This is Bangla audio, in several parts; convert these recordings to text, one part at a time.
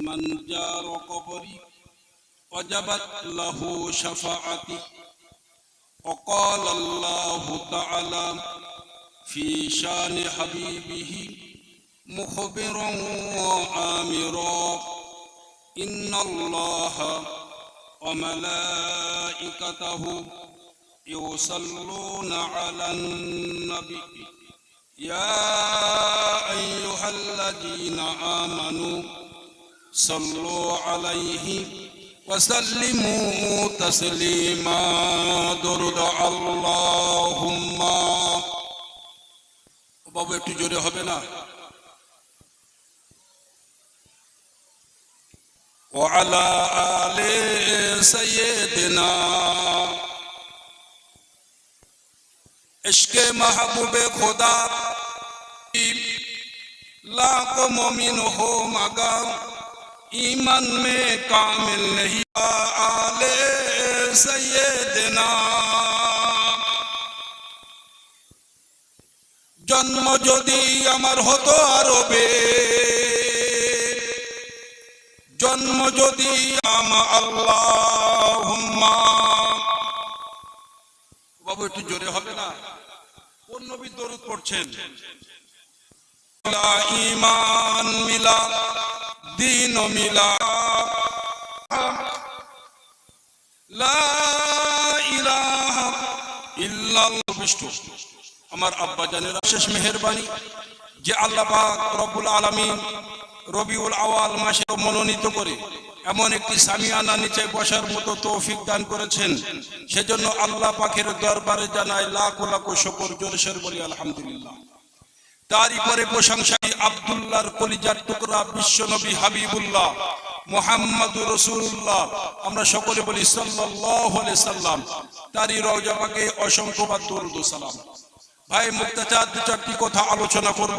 من جار قبري وجبت له شفاعتي. وقال الله تعالى في شان حبيبه مخبرا وآمرا إن الله وملائكته يصلون على النبي. يا أيها الذين آمنوا صلو علیہ وسلمو تسلیما درد اللہم اللهم. বাবু جو رہے ہو بینا وعلا آل سیدنا عشق محبوب خدا. لاکھ مومن ہو مگا ایمان میں کامل نہیں آل سیدنا জন্ম যদি আমার হতো আরবে জন্ম যদি আম আল্লাহ বাবু একটু জোরে হবে না? কোন নবী পড়ছেন? ইমান মিলা দিন আমার আব্বা জানের শেষ মেহেরবানি যে আল্লাহ পাক আলামিন রবিউল আওয়াল মাসে মনোনীত করে এমন একটি সামিয়ানা নিচে বসার মতো তৌফিক দান করেছেন। সেজন্য আল্লাহ পাকের দরবারে জানায় লাখ লাখ শকর জোরসের বলি, আলহামদুলিল্লাহ। তারই পরে প্রশংসাই আব্দুল্লাহর কলিজার টুকরা বিশ্বনবী হাবিবুল্লাহ মোহাম্মদ রসুল্লাহ আমরা সকলে বলি সাল্লাহ সাল্লাম। তারই রওজা পাকে অসংখ্যবার দরুদ সালাম। ভাই মুক্তাচার, দু চারটি কথা আলোচনা করব।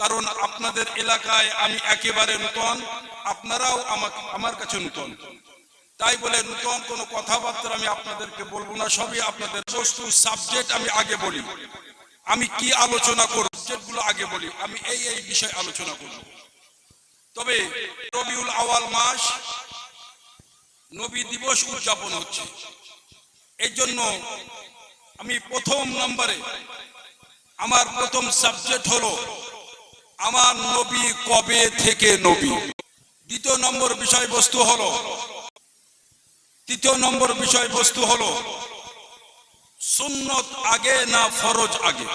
কারণ আপনাদের এলাকায় আমি একেবারে নূতন, আপনারাও আমাকে, আমার কাছে নূতন। তাই বলে নূতন কোনো কথাবার্তা আমি আপনাদেরকে বলব না, সবই আপনাদের বস্তু, সাবজেক্ট আমি আগে বলি। আমি কি আলোচনা করব? যেগুলো আগে বলি। আমি এই এই বিষয় আলোচনা করব। তবে রবিউল আওয়াল মাস নবী দিবস উদযাপন হচ্ছে। এই জন্য আমি প্রথম নম্বরে আমার প্রথম সাবজেক্ট হলো, আমার নবী কবে থেকে নবী? দ্বিতীয় নম্বর বিষয়বস্তু হলো তৃতীয় নম্বর বিষয়বস্তু হলো সুন্নত আগে না ফরজ আগে?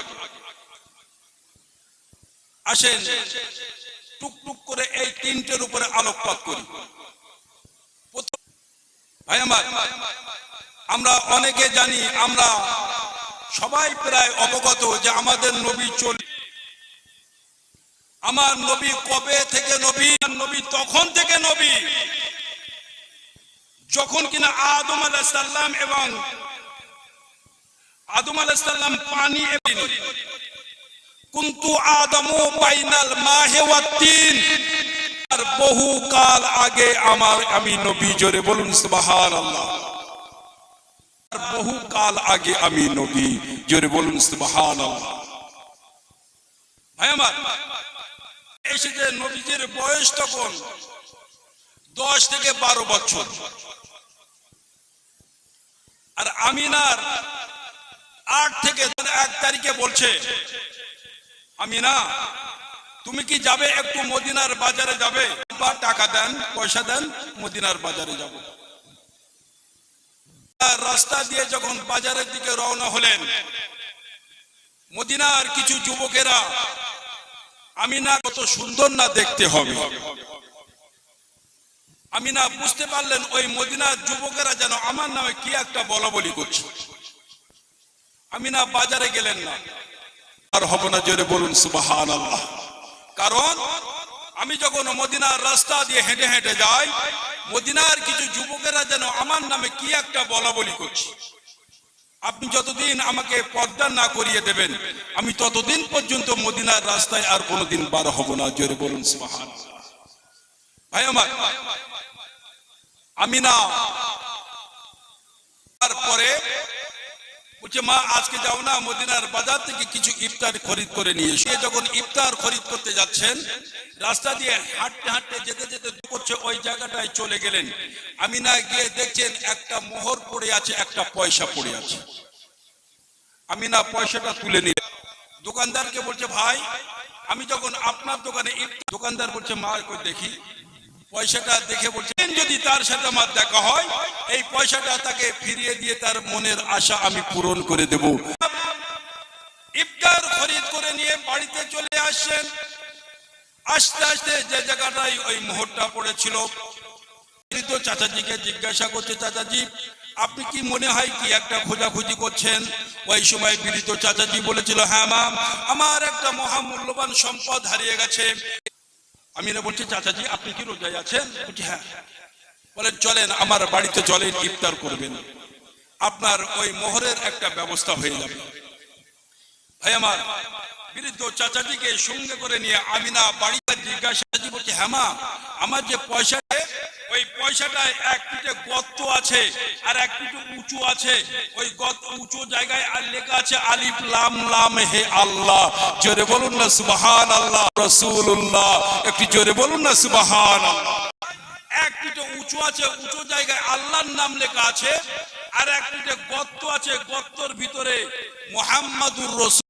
আসেন, টুকটুক করে এই তিনটের উপরে আলোকপাত করি। ভাই আমার, আমরা অনেকে জানি আমরা সবাই প্রায় অবগত যে আমাদের নবী চল। আমার নবী কবে থেকে নবী নবী তখন থেকে নবী। যখন কিনা আদম আলাইহিস সালাম এবং আদম আলাইহিস সালাম পানি কুন্তু আদমু বাইনাল মাহে ওয়াত তিন। আর বহু কাল আগে আমার, আমি নবী জোরে বলুন সুবহানাল্লাহ। আর বহু কাল আগে আমি নবী জোরে বলুন সুবহানাল্লাহ। ভাই আমার, এসে যে নবীজির বয়স তখন দশ থেকে বারো বছর। আর আমিনার আট থেকে এক তারিখে বলছে আমিনা তুমি কি যাবে একটু মদিনার বাজারে যাবে? বা টাকা দেন, পয়সা দেন, মদিনার বাজারে যাব। রাস্তা দিয়ে যখন বাজারের দিকে রওনা হলেন, মদিনার কিছু যুবকেরা, আমি না, কত সুন্দর না দেখতে হবে। আমি না, বুঝতে পারলেন, ওই মদিনার যুবকেরা যেন আমার নামে কি একটা বলা বলি করছে। আমিনা বাজারে গেলেন না। আর হব না জোরে বলুন সুবাহান আল্লাহ কারণ, আমি যখন মদিনার রাস্তা দিয়ে হেঁটে হেঁটে যাই, মদিনার কিছু যুবকেরা যেন আমার নামে কি একটা বলা বলি করছে। আপনি যতদিন আমাকে পর্দা না করিয়ে দেবেন, আমি ততদিন পর্যন্ত মদিনার রাস্তায় আর কোনোদিন বার হব না, জোরে বলুন সুবহান ভাই আমার আমি না তারপরে বলছে, মা, আজকে যাও না, মদিনার বাজার থেকে কিছু ইফতার খরিদ করে নিয়ে সে যখন ইফতার খরিদ করতে যাচ্ছেন, রাস্তা দিয়ে হাঁটতে হাঁটতে যেতে যেতে করছে ওই জায়গাটায় চলে গেলেন। আমি না গিয়ে দেখছেন, একটা মোহর পড়ে আছে, একটা পয়সা পড়ে আছে। আমি না পয়সাটা তুলে নিলাম দোকানদারকে বলছে, ভাই, আমি যখন আপনার দোকানে দোকানদার বলছে, মা দেখি। পয়সাটা দেখে বলছেন যদি তার সাথে আমার দেখা হয়, এই পয়সাটা তাকে ফিরিয়ে দিয়ে তার মনের আশা আমি পূরণ করে দেব। ইফতার খরিদ করে নিয়ে বাড়িতে চলে আসছেন আস্তে আস্তে যে জায়গাটায় ওই মোহরটা পড়েছিল বৃদ্ধ চাচাজিকে জিজ্ঞাসা করছে, চাচাজি, আপনি কি মনে হয় কি একটা খোঁজাখুঁজি করছেন? ওই সময় বৃদ্ধ চাচাজি বলেছিল হ্যাঁ মা আমার একটা মহামূল্যবান সম্পদ হারিয়ে গেছে। আমি না বলছি, চাচাজি, আপনি কি রোজায় আছেন? বলছি হ্যাঁ। বলেন চলেন, আমার বাড়িতে চলেন, ইফতার করবেন। আপনার ওই মোহরের একটা ব্যবস্থা হয়ে যাবে। ভাই আমার বৃদ্ধ চাচাজিকে সঙ্গে করে নিয়ে আমি না বাড়িতে জিজ্ঞাসা বলছি হ্যাঁ মা, আমার যে পয়সা ওই পয়সাটায় এক পিঠে গর্ত আছে আর এক পিঠে উঁচু আছে। ওই গর্ত উঁচু জায়গায় আর লেখা আছে, আলিফ, লাম লাম, হে আল্লাহ। জোরে বলুন না সুবহান আল্লাহ রসুল্লাহ একটু জোরে বলুন না সুবহান আল্লাহ এক পিঠে উঁচু আছে, উঁচু জায়গায় আল্লাহর নাম লেখা আছে আর এক পিঠে গর্ত আছে। গর্তর ভিতরে মোহাম্মদুর রসুল